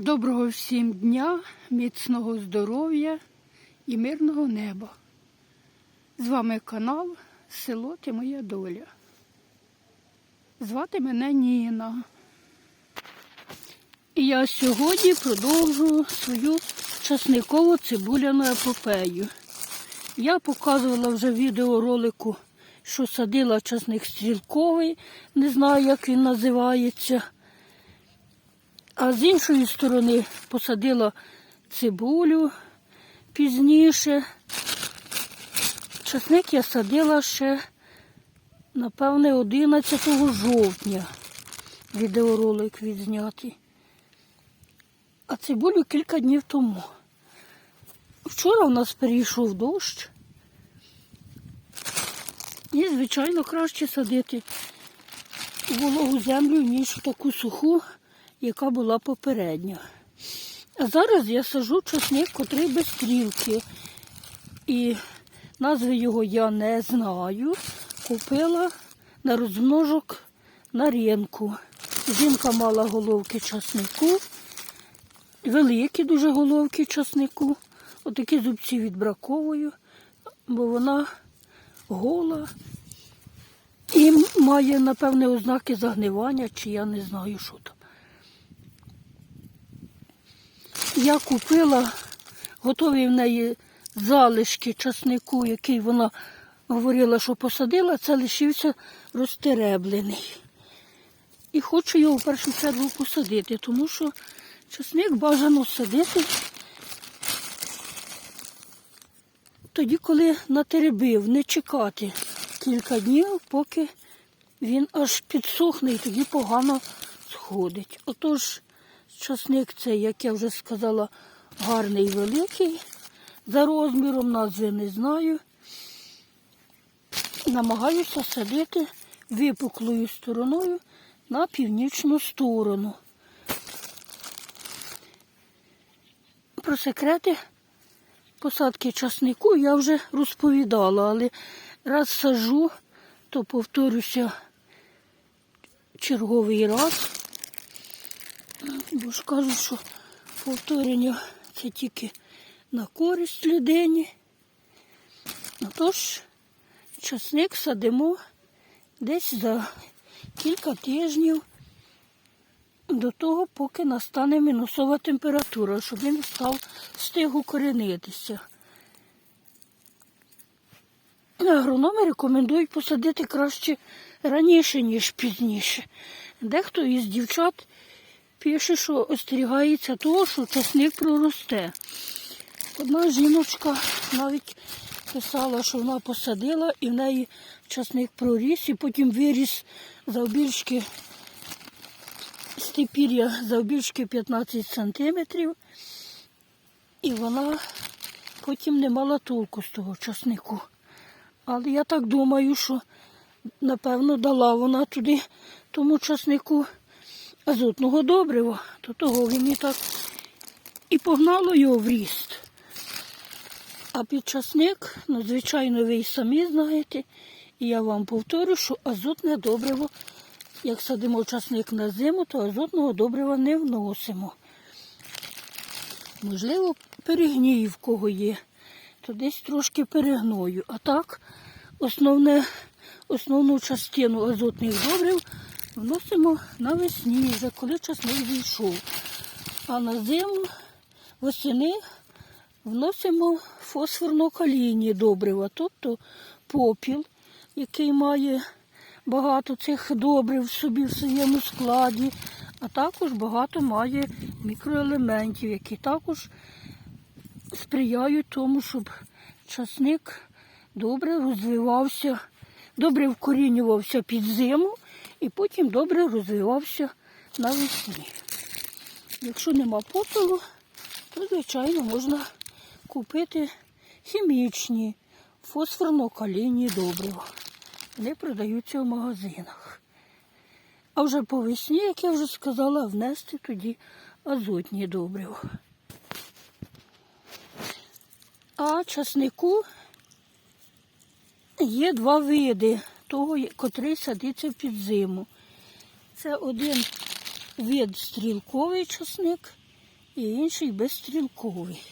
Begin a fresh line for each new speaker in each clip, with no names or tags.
Доброго всім дня, міцного здоров'я і мирного неба. З вами канал Село Ти Моя Доля. Звати мене Ніна. І я сьогодні продовжую свою часникову цибуляну епопею. Я показувала вже в відеоролику, що садила часник стрілковий, не знаю, як він називається. А з іншої сторони посадила цибулю пізніше. Часник я садила ще, напевне, 11 жовтня. Відеоролик відзнятий. А цибулю кілька днів тому. Вчора у нас перейшов дощ. І, звичайно, краще садити вологу землю, ніж в таку суху, яка була попередня. А зараз я сажу часник, котрий без стрілки. І назви його я не знаю. Купила на розмножок на ринку. Жінка мала головки часнику, великі дуже головки часнику. Отакі зубці відбраковую, бо вона гола. І має, напевне, ознаки загнивання, чи я не знаю, що там. Я купила готові в неї залишки часнику, який вона говорила, що посадила, це лишився розтереблений. І хочу його в першу чергу посадити, тому що часник бажано садити тоді, коли натеребив, не чекати кілька днів, поки він аж підсохне і тоді погано сходить. Отож, часник цей, як я вже сказала, гарний великий. За розміром назви не знаю. Намагаюся садити випуклою стороною на північну сторону. Про секрети посадки часнику я вже розповідала, але раз сажу, то повторюся черговий раз. Бо ж кажуть, що повторення це тільки на користь людині. Отож, часник садимо десь за кілька тижнів до того, поки настане мінусова температура, щоб він став встиг укоренитися. Агрономи рекомендують посадити краще раніше, ніж пізніше. Дехто із дівчат пише, що остерігається того, що часник проросте. Одна жіночка навіть писала, що вона посадила і в неї часник проріс, і потім виріс завбільшки степір'я завбільшки 15 сантиметрів. І вона потім не мала толку з того часнику. Але я так думаю, що напевно дала вона туди тому часнику азотного добрива, то того він і так і погнало його в ріст. А під часник, ну, звичайно, ви й самі знаєте, і я вам повторю, що азотне добриво, як садимо часник на зиму, то азотного добрива не вносимо. Можливо, перегній в кого є, то десь трошки перегною. А так, основне, основну частину азотних добрив вносимо навесні, вже коли часник зійшов. А на зиму восени вносимо фосфорно-калійні добрива, тобто попіл, який має багато цих добрив в собі в своєму складі, а також багато має мікроелементів, які також сприяють тому, щоб часник добре розвивався, добре вкорінювався під зиму і потім добре розвивався навесні. Якщо нема попелу, то, звичайно, можна купити хімічні фосфорно-калійні добрива. Вони продаються в магазинах. А вже по весні, як я вже сказала, внести тоді азотні добрива. А часнику є два види того, котрий садиться під зиму. Це один вид стрілковий часник і інший безстрілковий.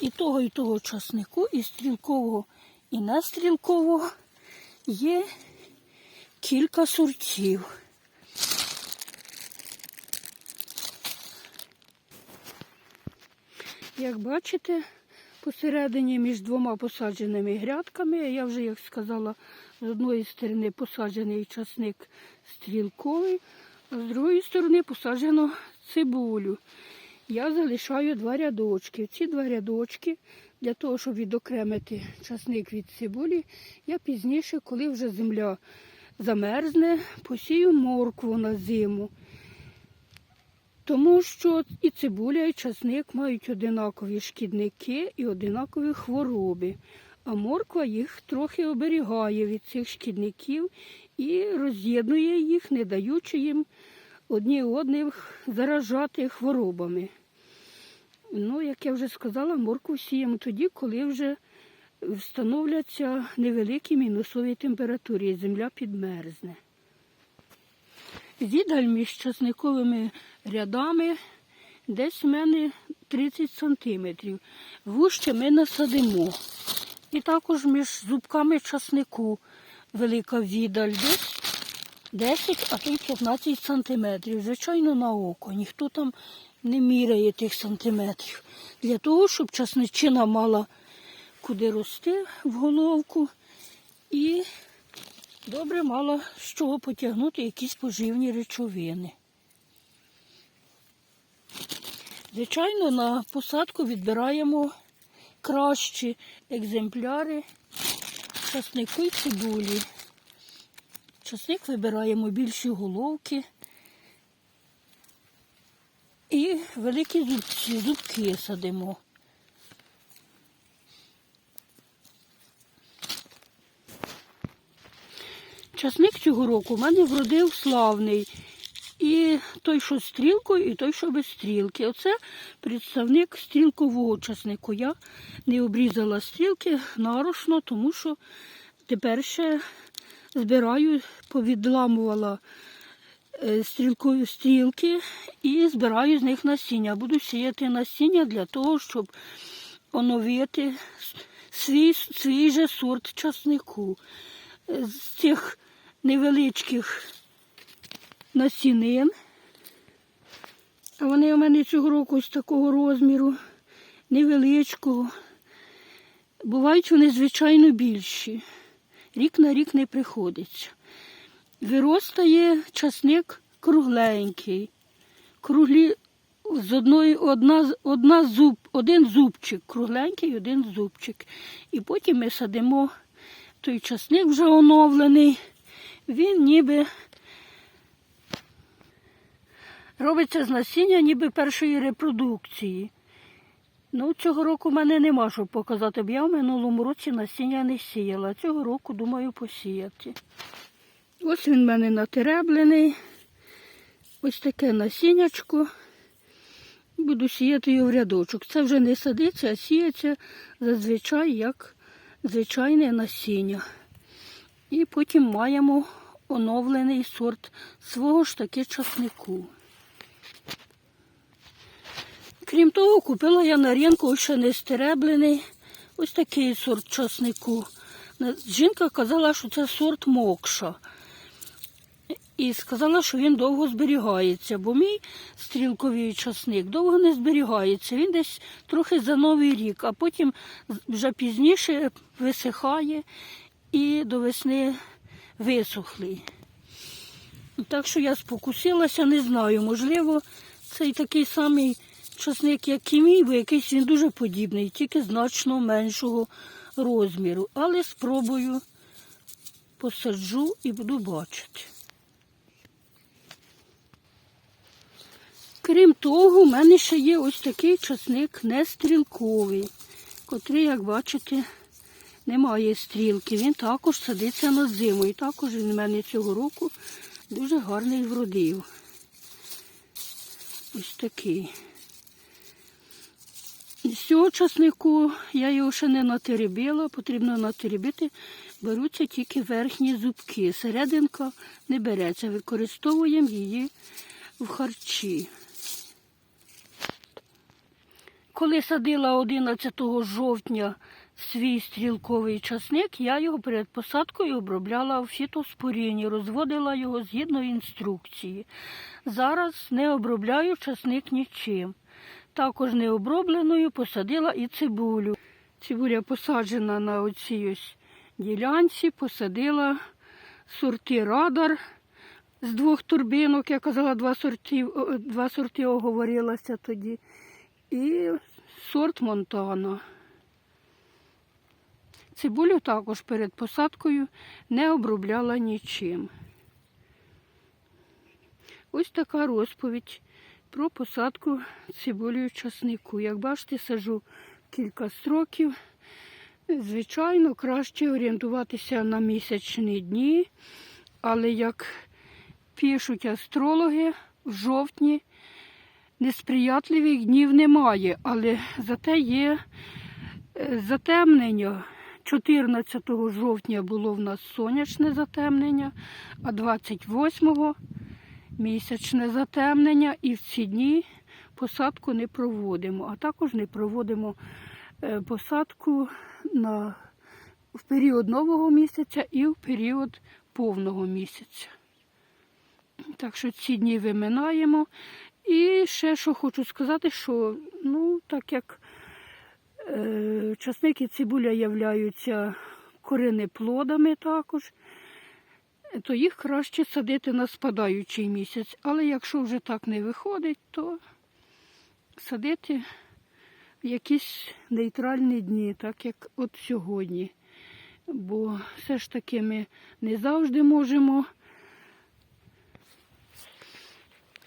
І того, і того часнику, і стрілкового, і нестрілкового є кілька сортів. Як бачите, посередині між двома посадженими грядками, я вже, як сказала, з одної сторони посаджений часник стрілковий, а з другої сторони посаджено цибулю. Я залишаю два рядочки. Ці два рядочки для того, щоб відокремити часник від цибулі, я пізніше, коли вже земля замерзне, посію моркву на зиму. Тому що і цибуля, і часник мають одинакові шкідники і одинакові хвороби. А морква їх трохи оберігає від цих шкідників і роз'єднує їх, не даючи їм одні одних заражати хворобами. Ну, як я вже сказала, моркву сіємо тоді, коли вже встановляться невеликі мінусові температури і земля підмерзне. Віддаль між часниковими рядами десь в мене 30 сантиметрів. Вужче ми насадимо. І також між зубками часнику велика віддаль десь 10, а й 15 сантиметрів. Звичайно, на око. Ніхто там не міряє тих сантиметрів. Для того, щоб часничина мала куди рости в головку і добре мала з чого потягнути якісь поживні речовини. Звичайно, на посадку відбираємо кращі екземпляри часнику і цибулі. Часник вибираємо більші головки і великі зубці, зубки садимо. Часник цього року в мене вродив славний. І той, що з стрілкою, і той, що без стрілки. Оце представник стрілкового часнику. Я не обрізала стрілки нарочно, тому що тепер ще збираю, повідламувала е, стрілкою стрілки і збираю з них насіння. Буду сіяти насіння для того, щоб оновити свій, свій же сорт часнику. Е, З цих невеличких насінин. А вони у мене цього року ось такого розміру, невеличкого. Бувають вони, звичайно, більші. Рік на рік не приходиться. Виростає часник кругленький. Круглі з одної, одна, одна зуб, один зубчик, кругленький, один зубчик. І потім ми садимо той часник вже оновлений. Він ніби робиться з насіння ніби першої репродукції. Ну, цього року в мене нема що показати, бо я в минулому році насіння не сіяла. Цього року думаю посіяти. Ось він в мене натереблений. Ось таке насіннячко. Буду сіяти його в рядочок. Це вже не садиться, а сіється зазвичай як звичайне насіння. І потім маємо оновлений сорт свого ж таки часнику. Крім того, купила я на ринку ще не стереблений ось такий сорт часнику. Жінка казала, що це сорт мокша. І сказала, що він довго зберігається, бо мій стрілковий часник довго не зберігається. Він десь трохи за новий рік, а потім вже пізніше висихає і до весни висохлий. Так що я спокусилася, не знаю. Можливо, цей такий самий часник, як і мій, бо якийсь він дуже подібний, тільки значно меншого розміру. Але спробую, посаджу і буду бачити. Крім того, у мене ще є ось такий часник нестрілковий, котрий, як бачите, не має стрілки. Він також садиться на зиму. І також він у мене цього року дуже гарний вродив. Ось такий. З цього часнику я його ще не натеребила, потрібно натеребити. Беруться тільки верхні зубки. Серединка не береться. Використовуємо її в харчі. коли садила 11 жовтня свій стрілковий часник, я його перед посадкою обробляла в фітоспоріні, розводила його згідно інструкції. Зараз не обробляю часник нічим. Також необробленою посадила і цибулю. Цибуля посаджена на оцій ось ділянці, посадила сорти радар з двох турбинок, я казала, два сорти, два сорти оговорилася тоді. І сорт Монтана. Цибулю також перед посадкою не обробляла нічим. Ось така розповідь про посадку цибулею часнику. Як бачите, сажу кілька строків. Звичайно, краще орієнтуватися на місячні дні, але як пишуть астрологи, в жовтні несприятливих днів немає, але зате є е, затемнення. 14 жовтня було в нас сонячне затемнення, а 28-го місячне затемнення, і в ці дні посадку не проводимо, а також не проводимо е, посадку на, в період нового місяця і в період повного місяця. Так що ці дні виминаємо. І ще що хочу сказати, що ну, так як часник і цибуля являються коренеплодами також, то їх краще садити на спадаючий місяць. Але якщо вже так не виходить, то садити в якісь нейтральні дні, так як от сьогодні. Бо все ж таки ми не завжди можемо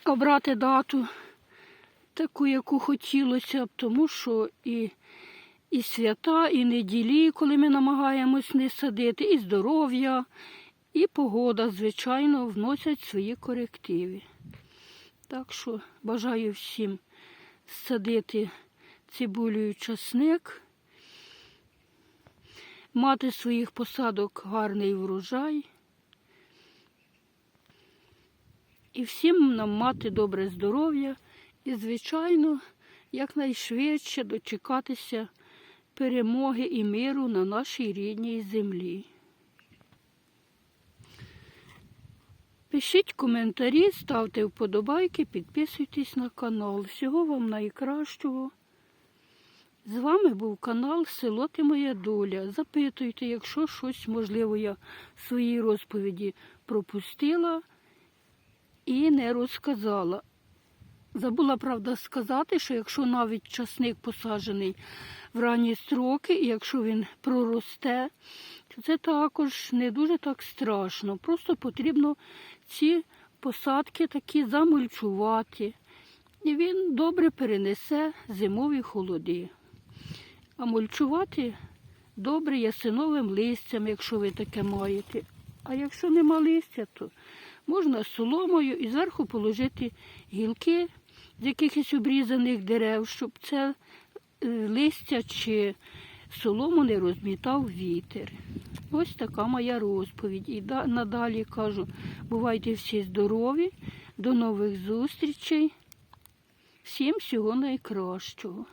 обрати дату, таку, яку хотілося б, тому що і, і свята, і неділі, коли ми намагаємось не садити, і здоров'я, і погода, звичайно, вносять свої корективи. Так що бажаю всім садити цибулю і часник, мати своїх посадок гарний врожай. І всім нам мати добре здоров'я і, звичайно, якнайшвидше дочекатися перемоги і миру на нашій рідній землі. Пишіть коментарі, ставте вподобайки, підписуйтесь на канал. Всього вам найкращого. З вами був канал Село Ти Моя Доля. Запитуйте, якщо щось, можливо, я в своїй розповіді пропустила і не розказала. Забула, правда, сказати, що якщо навіть часник посаджений в ранні строки, і якщо він проросте, то це також не дуже так страшно. Просто потрібно ці посадки такі замульчувати. І він добре перенесе зимові холоди. А мульчувати добре ясиновим листям, якщо ви таке маєте. А якщо нема листя, то можна соломою і зверху положити гілки з якихось обрізаних дерев, щоб це е, листя чи солому не розмітав вітер. Ось така моя розповідь. І надалі кажу, бувайте всі здорові, до нових зустрічей. Всім всього найкращого.